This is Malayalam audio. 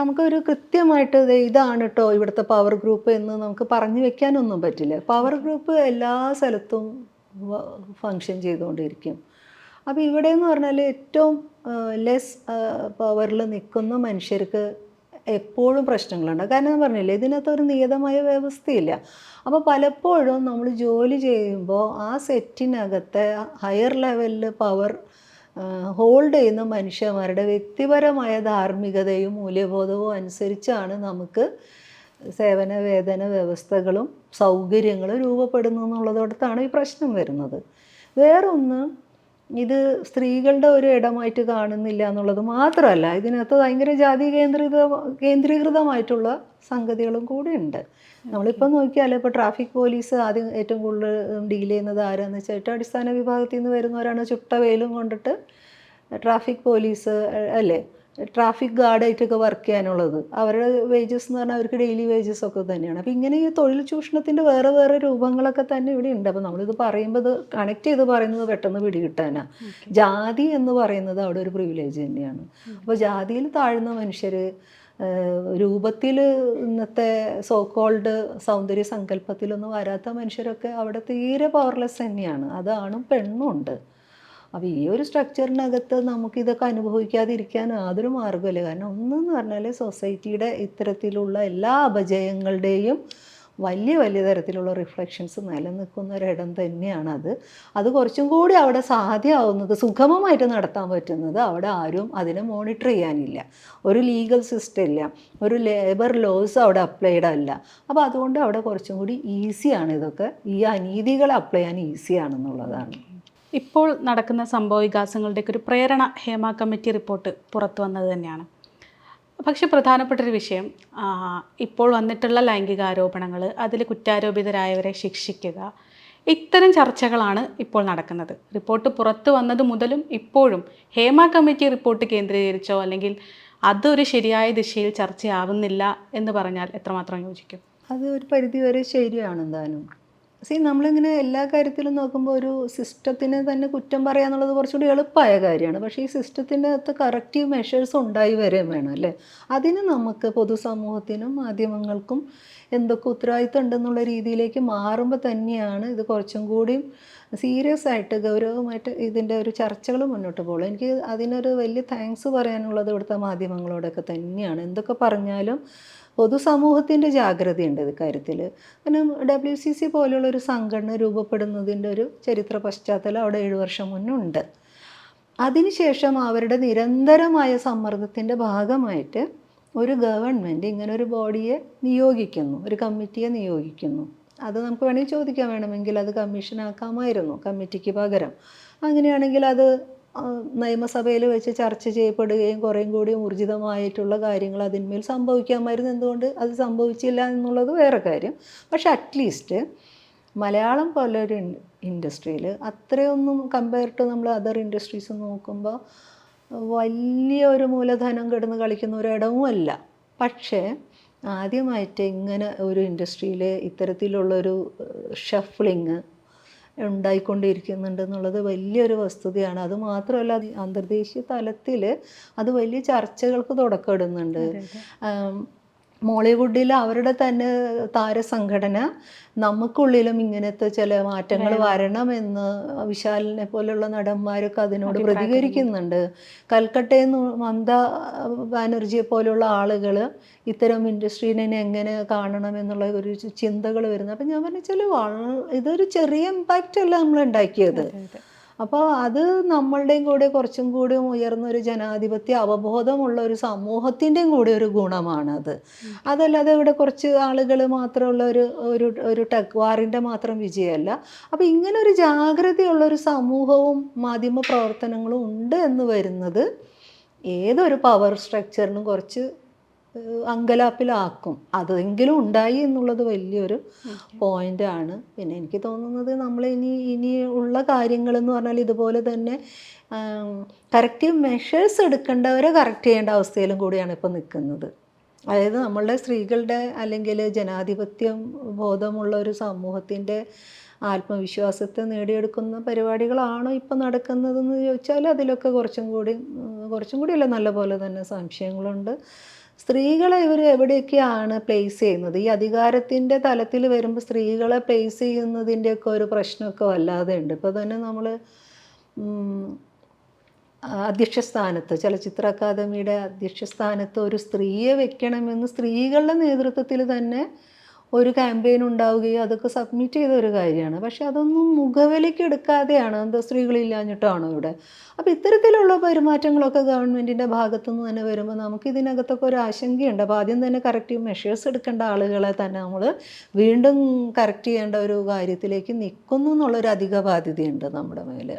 നമുക്കൊരു കൃത്യമായിട്ട് ഇതാണ് കേട്ടോ ഇവിടുത്തെ പവർ ഗ്രൂപ്പ് എന്ന് നമുക്ക് പറഞ്ഞു വെക്കാനൊന്നും പറ്റില്ല. പവർ ഗ്രൂപ്പ് എല്ലാ സ്ഥലത്തും ഫങ്ഷൻ ചെയ്തുകൊണ്ടിരിക്കും. അപ്പോൾ ഇവിടെ എന്ന് പറഞ്ഞാൽ ഏറ്റവും ലെസ് പവറിൽ നിൽക്കുന്ന മനുഷ്യർക്ക് എപ്പോഴും പ്രശ്നങ്ങളുണ്ട്. കാരണം പറഞ്ഞില്ലേ ഇതിനകത്ത് ഒരു നിയതമായ വ്യവസ്ഥയില്ല. അപ്പോൾ പലപ്പോഴും നമ്മൾ ജോലി ചെയ്യുമ്പോൾ ആ സെറ്റിനകത്തെ ഹയർ ലെവലിൽ പവർ ഹോൾഡ് ചെയ്യുന്ന മനുഷ്യന്മാരുടെ വ്യക്തിപരമായ ധാർമ്മികതയും മൂല്യബോധവും അനുസരിച്ചാണ് നമുക്ക് സേവന വേതന വ്യവസ്ഥകളും സൗകര്യങ്ങളും രൂപപ്പെടുന്നു എന്നുള്ളതോടത്താണ് ഈ പ്രശ്നം വരുന്നത്. വേറൊന്ന് ഇത് സ്ത്രീകളുടെ ഒരു ഇടമായിട്ട് കാണുന്നില്ല എന്നുള്ളത് മാത്രമല്ല ഇതിനകത്ത് ഭയങ്കര ജാതി കേന്ദ്രീകൃത കേന്ദ്രീകൃതമായിട്ടുള്ള സംഗതികളും കൂടി ഉണ്ട്. നമ്മളിപ്പോൾ നോക്കിയാൽ ഇപ്പോൾ ട്രാഫിക് പോലീസ് ആദ്യം ഏറ്റവും കൂടുതൽ ഡീൽ ചെയ്യുന്നത് ആരാന്ന് വെച്ചാൽ ഏറ്റവും അടിസ്ഥാന വിഭാഗത്തിൽ നിന്ന് വരുന്നവരാണ് ചുട്ട വെയിലും കൊണ്ടിട്ട് ട്രാഫിക് പോലീസ് അല്ലേ? ട്രാഫിക് ഗാർഡായിട്ടൊക്കെ വർക്ക് ചെയ്യാനുള്ളത്. അവരുടെ വേജസ് എന്ന് പറഞ്ഞാൽ അവർക്ക് ഡെയിലി വേജസ് ഒക്കെ തന്നെയാണ്. അപ്പോൾ ഇങ്ങനെ ഈ തൊഴിൽ ചൂഷണത്തിന്റെ വേറെ വേറെ രൂപങ്ങളൊക്കെ തന്നെ ഇവിടെ ഉണ്ട്. അപ്പോൾ നമ്മളിത് പറയുമ്പോൾ ഇത് കണക്ട് ചെയ്ത് പറയുന്നത് പെട്ടെന്ന് പിടികിട്ടാനാണ് ജാതി എന്ന് പറയുന്നത് അവിടെ ഒരു പ്രിവിലേജ് തന്നെയാണ്. അപ്പോൾ ജാതിയിൽ താഴ്ന്ന മനുഷ്യർ രൂപത്തിൽ ഇന്നത്തെ സോ കോൾഡ് സൗന്ദര്യ സങ്കല്പത്തിലൊന്നും വരാത്ത മനുഷ്യരൊക്കെ അവിടെ തീരെ പവർലെസ് തന്നെയാണ്. അതാണ് പെണ്ണും ഉണ്ട് അപ്പോൾ ഈ ഒരു സ്ട്രക്ചറിനകത്ത് നമുക്കിതൊക്കെ അനുഭവിക്കാതിരിക്കാൻ യാതൊരു മാർഗമില്ല കാരണം ഒന്നെന്ന് പറഞ്ഞാൽ സൊസൈറ്റിയുടെ ഇത്തരത്തിലുള്ള എല്ലാ അപജയങ്ങളുടെയും വലിയ വലിയ തരത്തിലുള്ള റിഫ്ലക്ഷൻസ് നിലനിൽക്കുന്ന ഒരിടം തന്നെയാണത് അത്. കുറച്ചും കൂടി അവിടെ സാധ്യമാവുന്നത് സുഗമമായിട്ട് നടത്താൻ പറ്റുന്നത് അവിടെ ആരും അതിനെ മോണിറ്റർ ചെയ്യാനില്ല. ഒരു ലീഗൽ സിസ്റ്റം ഇല്ല. ഒരു ലേബർ ലോസ് അവിടെ അപ്ലൈഡ് അല്ല. അപ്പോൾ അതുകൊണ്ട് അവിടെ കുറച്ചും കൂടി ഈസിയാണ് ഇതൊക്കെ. ഈ അനീതികൾ അപ്ലൈ ചെയ്യാൻ ഈസിയാണെന്നുള്ളതാണ് ഇപ്പോൾ നടക്കുന്ന സംഭവ വികാസങ്ങളുടെയൊക്കെ ഒരു പ്രേരണ ഹേമ കമ്മിറ്റി റിപ്പോർട്ട് പുറത്തു വന്നത് തന്നെയാണ്. പക്ഷെ പ്രധാനപ്പെട്ടൊരു വിഷയം ഇപ്പോൾ വന്നിട്ടുള്ള ലൈംഗിക ആരോപണങ്ങൾ അതിൽ കുറ്റാരോപിതരായവരെ ശിക്ഷിക്കുക ഇത്തരം ചർച്ചകളാണ് ഇപ്പോൾ നടക്കുന്നത്. റിപ്പോർട്ട് പുറത്തു വന്നത് മുതലും ഇപ്പോഴും ഹേമ കമ്മിറ്റി റിപ്പോർട്ട് കേന്ദ്രീകരിച്ചോ അല്ലെങ്കിൽ അതൊരു ശരിയായ ദിശയിൽ ചർച്ചയാവുന്നില്ല എന്ന് പറഞ്ഞാൽ എത്രമാത്രം യോജിക്കും? അത് ഒരു പരിധി വരെ ശരിയാണ് എന്തായാലും. സി നമ്മളിങ്ങനെ എല്ലാ കാര്യത്തിലും നോക്കുമ്പോൾ ഒരു സിസ്റ്റത്തിനെ തന്നെ കുറ്റം പറയുക എന്നുള്ളത് കുറച്ചുകൂടി എളുപ്പമായ കാര്യമാണ്. പക്ഷേ ഈ സിസ്റ്റത്തിന്റെ അകത്ത് കറക്റ്റീവ് മെഷേഴ്സ് ഉണ്ടായി വരെയും വേണം അല്ലേ? അതിന് നമുക്ക് പൊതുസമൂഹത്തിനും മാധ്യമങ്ങൾക്കും എന്തൊക്കെ ഉത്തരവാദിത്തം ഉണ്ടെന്നുള്ള രീതിയിലേക്ക് മാറുമ്പോൾ തന്നെയാണ് ഇത് കുറച്ചും കൂടിയും സീരിയസ് ആയിട്ട് ഗൗരവമായിട്ട് ഇതിന്റെ ഒരു ചർച്ചകൾ മുന്നോട്ട് പോകുള്ളൂ. എനിക്ക് അതിനൊരു വലിയ താങ്ക്സ് പറയാനുള്ളത് ഇവിടുത്തെ മാധ്യമങ്ങളോടൊക്കെ തന്നെയാണ്. എന്തൊക്കെ പറഞ്ഞാലും പൊതുസമൂഹത്തിന്റെ ജാഗ്രതയുണ്ട് ഇത് കാര്യത്തിൽ. കാരണം ഡബ്ല്യു സി സി പോലുള്ള ഒരു സംഘടന രൂപപ്പെടുന്നതിന്റെ ഒരു ചരിത്ര പശ്ചാത്തലം അവിടെ ഏഴ് വർഷം മുന്നുണ്ട്. അതിനുശേഷം അവരുടെ നിരന്തരമായ സമ്മർദ്ദത്തിന്റെ ഭാഗമായിട്ട് ഒരു ഗവൺമെന്റ് ഇങ്ങനെ ഒരു ബോഡിയെ നിയോഗിക്കുന്നു ഒരു കമ്മിറ്റിയെ നിയോഗിക്കുന്നു. അത് നമുക്ക് വേണമെങ്കിൽ ചോദിക്കാൻ വേണമെങ്കിൽ അത് കമ്മീഷനാക്കാമായിരുന്നു കമ്മിറ്റിക്ക് പകരം. അങ്ങനെയാണെങ്കിൽ അത് നിയമസഭയിൽ വെച്ച് ചർച്ച ചെയ്യപ്പെടുകയും കുറേയും കൂടി ഊർജിതമായിട്ടുള്ള കാര്യങ്ങൾ അതിന്മേൽ സംഭവിക്കാമായിരുന്നു. എന്തുകൊണ്ട്? അത് സംഭവിച്ചില്ല എന്നുള്ളത് വേറെ കാര്യം. പക്ഷെ അറ്റ്ലീസ്റ്റ് മലയാളം പോലെ ഒരു ഇൻഡസ്ട്രിയിൽ അത്രയൊന്നും കമ്പയർ ടു നമ്മൾ അതർ ഇൻഡസ്ട്രീസ് നോക്കുമ്പോൾ വലിയ ഒരു മൂലധനം കിടന്ന് കളിക്കുന്ന ഒരിടവും അല്ല പക്ഷേ ആദ്യമായിട്ട് ഇങ്ങനെ ഒരു ഇൻഡസ്ട്രിയിൽ ഇത്തരത്തിലുള്ളൊരു ഷഫ്ലിങ് ഉണ്ടായിക്കൊണ്ടിരിക്കുന്നുണ്ട് എന്നുള്ളത് വലിയൊരു വസ്തുതയാണ്. അത് മാത്രമല്ല അന്തർദേശീയ തലത്തിൽ അത് വലിയ ചർച്ചകൾക്ക് തുടക്കമിടുന്നുണ്ട്. മോളിവുഡിൽ അവരുടെ തന്നെ താരസംഘടന നമുക്കുള്ളിലും ഇങ്ങനത്തെ ചില മാറ്റങ്ങൾ വരണമെന്ന് വിശാലിനെ പോലുള്ള നടന്മാരൊക്കെ അതിനോട് പ്രതികരിക്കുന്നുണ്ട്. കൽക്കട്ടയിൽ നിന്ന് മമത ബാനർജിയെ പോലുള്ള ആളുകൾ ഇത്തരം ഇൻഡസ്ട്രീനെ എങ്ങനെ കാണണം എന്നുള്ള ഒരു ചിന്തകൾ വരുന്നത് അപ്പം ഞാൻ പറഞ്ഞാൽ ഇതൊരു ചെറിയ ഇമ്പാക്റ്റ് അല്ല നമ്മൾ ഉണ്ടാക്കിയത്. അപ്പോൾ അത് നമ്മളുടെയും കൂടെ കുറച്ചും കൂടി ഉയർന്നൊരു ജനാധിപത്യ അവബോധമുള്ള ഒരു സമൂഹത്തിന്റെയും കൂടി ഒരു ഗുണമാണത്. അതല്ലാതെ ഇവിടെ കുറച്ച് ആളുകൾ മാത്രമുള്ള ഒരു ഒരു ഒരു ടെക് വാറിന്റെ മാത്രം വിജയമല്ല. അപ്പോൾ ഇങ്ങനെ ഒരു ജാഗ്രതയുള്ള ഒരു സമൂഹവും മാധ്യമ പ്രവർത്തനങ്ങളും ഉണ്ട് എന്ന് വരുന്നത് ഏതൊരു പവർ സ്ട്രക്ചറിനും കുറച്ച് അങ്കലാപ്പിലാക്കും. അതെങ്കിലും ഉണ്ടായി എന്നുള്ളത് വലിയൊരു പോയിന്റ് ആണ് പിന്നെ എനിക്ക് തോന്നുന്നത് നമ്മൾ ഇനി ഇനി ഉള്ള കാര്യങ്ങൾ എന്ന് പറഞ്ഞാൽ ഇതുപോലെ തന്നെ കറക്റ്റീവ് മെഷേഴ്സ് എടുക്കേണ്ടവരെ കറക്റ്റ് ചെയ്യേണ്ട അവസ്ഥയിലും കൂടിയാണ് ഇപ്പോൾ നിൽക്കുന്നത്. അതായത് നമ്മളുടെ സ്ത്രീകളുടെ അല്ലെങ്കിൽ ജനാധിപത്യം ബോധമുള്ള ഒരു സമൂഹത്തിന്റെ ആത്മവിശ്വാസത്തെ നേടിയെടുക്കുന്ന പരിപാടികളാണോ ഇപ്പം നടക്കുന്നതെന്ന് ചോദിച്ചാൽ അതിലൊക്കെ കുറച്ചും കൂടി കുറച്ചും കൂടിയല്ല നല്ല പോലെ തന്നെ സംശയങ്ങളുണ്ട്. സ്ത്രീകളെ ഇവർ എവിടെയൊക്കെയാണ് പ്ലേസ് ചെയ്യുന്നത്? ഈ അധികാരത്തിന്റെ തലത്തിൽ വരുമ്പോൾ സ്ത്രീകളെ പ്ലേസ് ചെയ്യുന്നതിന്റെയൊക്കെ ഒരു പ്രശ്നമൊക്കെ വല്ലാതെ ഉണ്ട്. ഇപ്പോൾ തന്നെ നമ്മൾ അധ്യക്ഷ സ്ഥാനത്ത് ചലച്ചിത്ര അക്കാദമിയുടെ അധ്യക്ഷ സ്ഥാനത്ത് ഒരു സ്ത്രീയെ വെക്കണമെന്ന് സ്ത്രീകളുടെ നേതൃത്വത്തിൽ തന്നെ ഒരു ക്യാമ്പയിൻ ഉണ്ടാവുകയും അതൊക്കെ സബ്മിറ്റ് ചെയ്ത ഒരു കാര്യമാണ്. പക്ഷെ അതൊന്നും മുഖവിലേക്ക് എടുക്കാതെയാണ് എന്താ സ്ത്രീകളില്ലാഞ്ഞിട്ടാണോ ഇവിടെ? അപ്പോൾ ഇത്തരത്തിലുള്ള പെരുമാറ്റങ്ങളൊക്കെ ഗവൺമെന്റിന്റെ ഭാഗത്തുനിന്ന് തന്നെ വരുമ്പോൾ നമുക്ക് ഇതിനകത്തൊക്കെ ഒരു ആശങ്കയുണ്ട്. അപ്പോൾ ആദ്യം തന്നെ കറക്റ്റീവ് മെഷേഴ്സ് എടുക്കേണ്ട ആളുകളെ തന്നെ നമ്മൾ വീണ്ടും കറക്റ്റ് ചെയ്യേണ്ട ഒരു കാര്യത്തിലേക്ക് നിൽക്കുന്നു എന്നുള്ളൊരു അധിക ബാധ്യതയുണ്ട് നമ്മുടെ മേലെ.